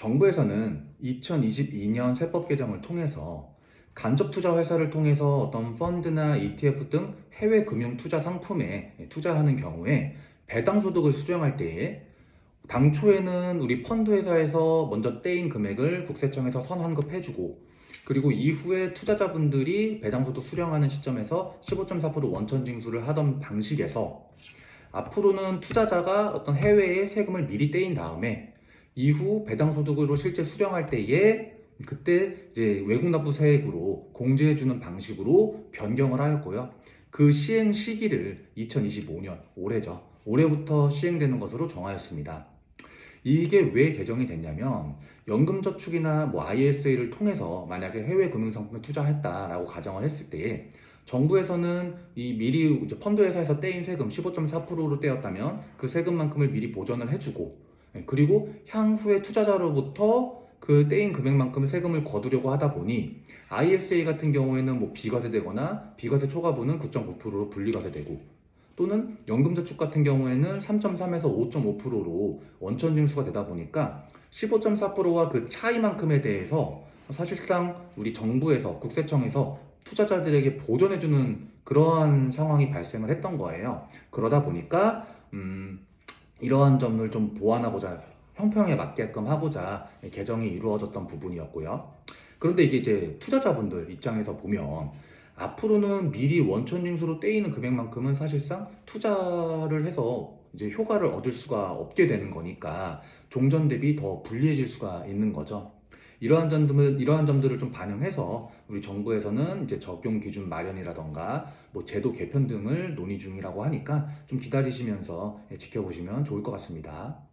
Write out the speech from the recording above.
정부에서는 2022년 세법 개정을 통해서 간접 투자 회사를 통해서 어떤 펀드나 ETF 등 해외 금융 투자 상품에 투자하는 경우에 배당 소득을 수령할 때에 당초에는 우리 펀드 회사에서 먼저 떼인 금액을 국세청에서 선환급해주고 그리고 이후에 투자자분들이 배당 소득 수령하는 시점에서 15.4% 원천 징수를 하던 방식에서 앞으로는 투자자가 어떤 해외에 세금을 미리 떼인 다음에 이후 배당 소득으로 실제 수령할 때에 그때 이제 외국 납부 세액으로 공제해주는 방식으로 변경을 하였고요. 그 시행 시기를 2025년 올해죠. 올해부터 시행되는 것으로 정하였습니다. 이게 왜 개정이 됐냐면 연금저축이나 뭐 ISA를 통해서 만약에 해외 금융상품에 투자했다라고 가정을 했을 때에 정부에서는 이 미리 펀드 회사에서 떼인 세금 15.4%로 떼었다면 그 세금만큼을 미리 보전을 해주고 예, 그리고 향후에 투자자로부터 그 떼인 금액만큼 세금을 거두려고 하다 보니 ISA 같은 경우에는 뭐 비과세되거나 비과세 초과분은 9.9%로 분리과세되고 또는 연금저축 같은 경우에는 3.3에서 5.5%로 원천 징수가 되다 보니까 15.4%와 그 차이만큼에 대해서 사실상 우리 정부에서 국세청에서 투자자들에게 보전해주는 그러한 상황이 발생을 했던 거예요. 그러다 보니까 음, 이러한 점을 좀 보완하고자 형평에 맞게끔 하고자 개정이 이루어졌던 부분이었고요. 그런데 이게 이제 투자자분들 입장에서 보면 앞으로는 미리 원천 징수로 떼이는 금액만큼은 사실상 투자를 해서 이제 효과를 얻을 수가 없게 되는 거니까 종전 대비 더 불리해질 수가 있는 거죠. 이러한 점들은 이러한 점들을 좀 반영해서 우리 정부에서는 이제 적용 기준 마련이라던가 뭐 제도 개편 등을 논의 중이라고 하니까 좀 기다리시면서 지켜보시면 좋을 것 같습니다.